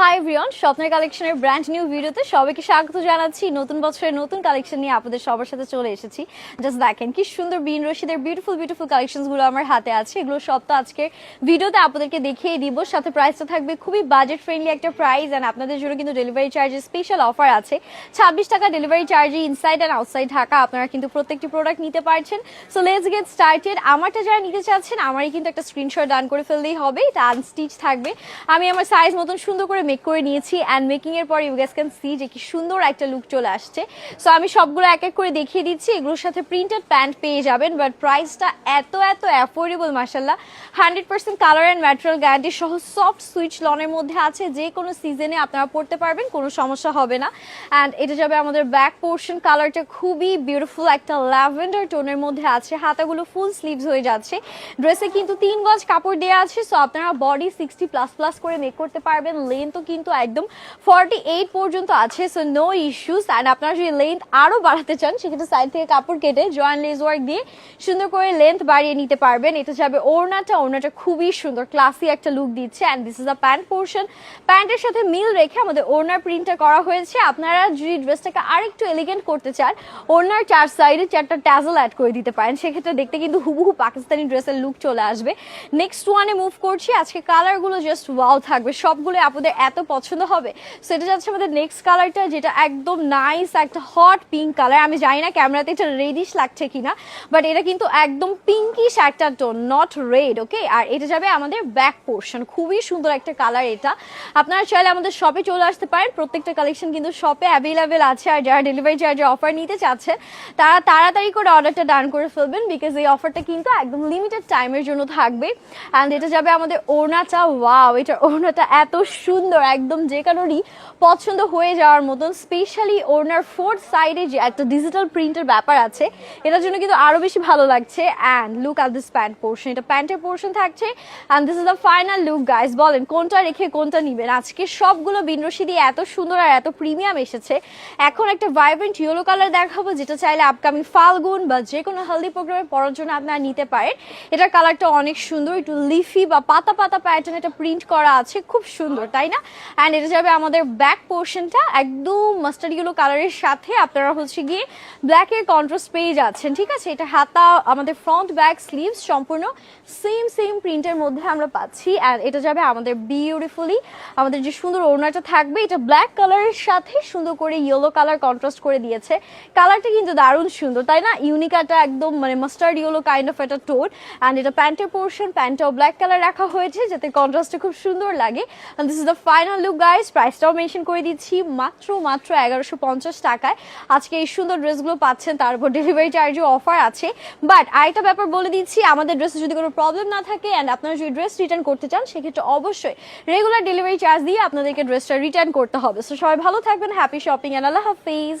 High Brian স্বপ্নের কালেকশনের brand new ভিডিওতে সবাইকে স্বাগত জানাচ্ছি। নতুন বছরের নতুন কালেকশন নিয়ে আপনাদের সবার সাথে চলে এসেছি। জাস্ট দেখেন কি সুন্দর বিন রশিদের বিউটিফুল বিউটিফুল কালেকশনসগুলো আমার হাতে আছে। এগুলো সব তো আজকে ভিডিওতে আপনাদেরকে দেখিয়ে দিব। সাথে প্রাইসটা থাকবে খুবই বাজেট ফ্রেন্ডলি একটা প্রাইস এন্ড আপনাদের জন্য কিন্তু ডেলিভারি চার্জের স্পেশাল অফার আছে। ছাব্বিশ টাকা ডেলিভারি চার্জে ইনসাইড অ্যান্ড আউটসাইড ঢাকা। আপনারা কিন্তু প্রত্যেকটি প্রোডাক্ট নিতে পারছেন। সো লেটস গেট স্টার্টেড আমারটা যারা নিতে চাচ্ছেন, আমারই কিন্তু একটা স্ক্রিনশট ডান করে ফেললেই হবে। এটা আনস্টিচ থাকবে। আমি আমার সাইজ মতন সুন্দর করে মেক করে নিয়েছি অ্যান্ড মেকিং এর পর ইউ গ্যাস ক্যান সি যে কি সুন্দর একটা লুক চলে আসছে। সো আমি সবগুলো এক এক করে দেখিয়ে দিচ্ছি। এগুলোর সাথে প্রিন্টেড প্যান্ট পেয়ে যাবেন বাট প্রাইসটা এত এত অ্যাফোর্ডেবল মার্শাল্লাহ hundred percent colour and material guarantee সহ সফট সুইচ লনের মধ্যে আছে। যে কোনো সিজনে আপনারা পড়তে পারবেন, কোনো সমস্যা হবে না। অ্যান্ড এটা যাবে আমাদের ব্যাক পোর্শন কালারটা খুবই বিউটিফুল একটা ল্যাভেন্ডার টোনের মধ্যে আছে। হাতাগুলো ফুল স্লিভস হয়ে যাচ্ছে। ড্রেসে কিন্তু তিন গজ কাপড় দেওয়া আছে। সো আপনারা বডি সিক্সটি প্লাস প্লাস করে মেক করতে পারবেন লেন্থও কিন্তু একদম ফর্টি এইট পর্যন্ত আছে সো নো ইস্যুস অ্যান্ড আপনারা যদি লেন্থ আরও বাড়াতে চান, সেক্ষেত্রে সাইড থেকে কাপড় কেটে জয়েন্ট লেস ওয়ার্ক দিয়ে সুন্দর করে লেন্থ বাড়িয়ে নিতে পারবেন। এটা যাবে ওড়নাটা ওড়নাটা খুবই সুন্দর ক্লাসি একটা লুক দিচ্ছে। And this is a pant portion প্যান্টের সাথে মিল রেখে আমাদের ওড়নার প্রিন্টটা করা হয়েছে। আপনারা যদি ড্রেসটাকে আরেকটু এলিগেন্ট করতে চান, ওড়নার চার সাইডে চারটা ট্যাজল অ্যাড করে দিতে পারেন। সেক্ষেত্রে দেখতে কিন্তু হুবহু পাকিস্তানি ড্রেসের লুক চলে আসবে। নেক্সট ওয়ানে মুভ করছি। আজকে কালারগুলো জাস্ট ওয়াও থাকবে। সবগুলো আপনাদের এত পছন্দ হবে? সেটা যাচ্ছে আমাদের নেক্সট কালারটা যেটা একদম নাইস একটা হট পিঙ্ক কালার আমি জানি না ক্যামেরাতে এটা রেডিশ লাগছে কিনা বাট এটা কিন্তু একদম পিঙ্কিশ একটা টোন নট রেড ওকে আর এটা যাবে আমাদের ব্যাক পোর্শন খুবই সুন্দর একটা কালার এটা। আপনারা চাইলে আমাদের শপে চলে আসতে পারেন। প্রত্যেকটা কালেকশন কিন্তু শপে অ্যাভেলেবেল আছে, আর যারা ডেলিভারি চার্জের অফার নিতে চাচ্ছেন তারা তাড়াতাড়ি করে অর্ডারটা ডান করে ফেলবেন বিকজ এই অফারটা কিন্তু একদম লিমিটেড টাইমের জন্য থাকবে। অ্যান্ড এটা যাবে আমাদের ওড়নাটা ওয়াও এটা ওড়নাটা এত সুন্দর একদম যে কারোরই পছন্দ হয়ে যাওয়ার মতন স্পেশালি ওনার ফোর্থ সাইডে যে একটা ডিজিটাল প্রিন্টের ব্যাপার আছে, এটার জন্য কিন্তু আরও বেশি ভালো লাগছে। And look at this pant portion এটা প্যান্টের পোর্শন থাকছে। And this is the final look guys বলেন কোনটা রেখে কোনটা নিবেন? আজকে সবগুলো বিনরশি দিয়ে এত সুন্দর আর এত প্রিমিয়াম এসেছে। এখন একটা ভাইব্রেন্ট ইয়েলো কালার দেখাবো, যেটা চাইলে আপকামিং ফাল্গুন বা যে কোনো হেলদি প্রোগ্রামে পড়ার জন্য আপনারা নিতে পারেন। এটার কালারটা অনেক সুন্দর, একটু লিফি বা পাতা পাতা প্যাটার্ন এটা প্রিন্ট করা আছে, খুব সুন্দর, তাই না? অ্যান্ড এটা যাবে আমাদের ব্যাক পোর্শনটা একদম মাস্টার্ড ইয়েলো কালারের সাথে আপনারা হচ্ছে গিয়ে ব্ল্যাকের কন্ট্রাস্ট পেয়ে যাচ্ছেন, ঠিক আছে? এটা হাতা, আমাদের ফ্রন্ট ব্যাক স্লিভস সম্পূর্ণ সেম সেম প্রিন্টের মধ্যে আমরা পাচ্ছি অ্যান্ড এটা যাবে আমাদের বিউটিফুলি আমাদের যে সুন্দর ওড়নাটা থাকবে, এটা ব্ল্যাক কালারের সাথে সুন্দর করে ইয়েলো কালার কন্ট্রাস্ট করে দিয়েছে। কালারটা কিন্তু দারুণ সুন্দর, তাই না? ইউনিকাটা একদম মানে মাস্টার্ড ইয়েলো কাইন্ড অফ একটা টোন অ্যান্ড এটা প্যান্টের পোর্শন প্যান্টটাও ব্ল্যাক কালার রাখা হয়েছে, যাতে কন্ট্রাস্টটা খুব সুন্দর লাগে। This is the final look guys প্রাইসটাও মেনশন করে দিচ্ছি মাত্র মাত্র এগারোশো পঞ্চাশ টাকায়। আজকে এই সুন্দর ড্রেসগুলো পাচ্ছেন, তার উপর ডেলিভারি চার্জও অফার আছে। বাট আরেকটা ব্যাপার বলে দিচ্ছি, আমাদের ড্রেসে যদি কোনো প্রবলেম না থাকে অ্যান্ড আপনারা যদি ড্রেস রিটার্ন করতে চান, সেক্ষেত্রে অবশ্যই রেগুলার ডেলিভারি চার্জ দিয়ে আপনাদেরকে ড্রেসটা রিটার্ন করতে হবে। সো সবাই ভালো থাকবেন হ্যাপি শপিং অ্যান্ড আল্লাহ হাফিজ।